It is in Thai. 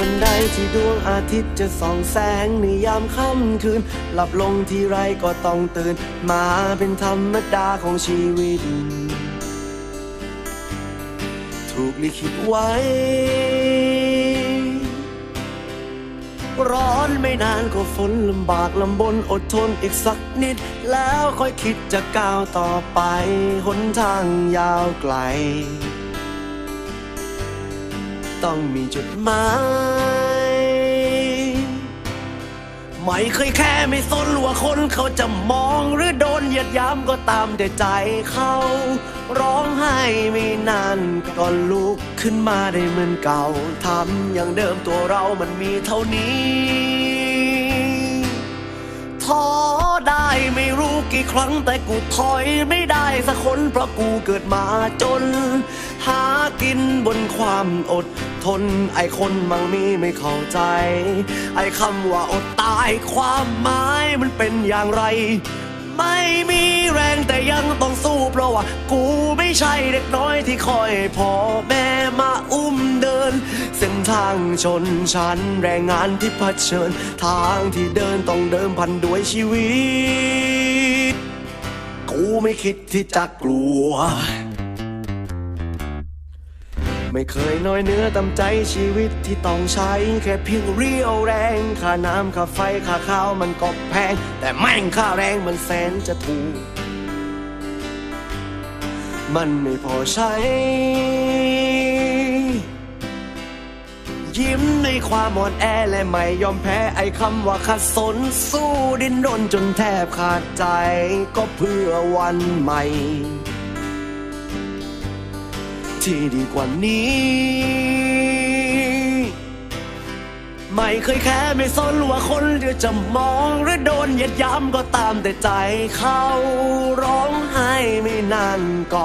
วันใดที่ดวงอาทิตย์จะส่องแสงในยามค่ำคืน หลับลงที่ไรก็ต้องตื่น มาเป็นธรรมดาของชีวิต ถูกลิขิตไว้ ร้อนไม่นานก็ฝนลำบากลำบนอดทนอีกสักนิด แล้วค่อยคิดจะก้าวต่อไปหนทางยาวไกล ต้องมีจุดหมายไม่เคยแค่ไม่สนว่าคนเขาจะมองหรือโดนเหยียดยามก็ตามแต่ใจเขา ร้องไห้ไม่นานก็ลุกขึ้นมาได้เหมือนเก่าทำอย่างเดิมตัวเรามันมีเท่านี้ท้อ กี่ครั้งแต่กูถอยไม่ได้สักคนเพราะกูเกิดมาจน หากินบนความอดทน ไอคนมั่งมีไม่เข้าใจ ไอคำว่าอดตายความหมายมันเป็นอย่างไร ไม่มีแรงแต่ยังต้องสู้เพราะว่า กูไม่ใช่เด็กน้อยที่คอยพ่อแม่มาอุ เส้นทางชนชั้นแรงงานที่เผชิญ ทางที่เดินต้องเดิมพันด้วยชีวิต กูไม่คิดที่จะกลัว ไม่เคยน้อยเนื้อตำใจชีวิตที่ต้องใช้ แค่เพียงเรียวแรงค่าน้ำค่าไฟค่าข้าวมันก็แพง แต่แม่งค่าแรงมันแสนจะถูก มันไม่พอใช้ ยิ้มในความอ่อนแอและไม่ยอมแพ้ไอ้คำว่าขัดสนสู้ดิ้นรนจนแทบขาดใจ ก็เพื่อวันใหม่ ที่ดีกว่านี้ ไม่เคยแค่ไม่สนว่าคนจะจะมองหรือโดนเหยียดย้ำก็ตามแต่ใจเขาร้องไห้ไม่นานก็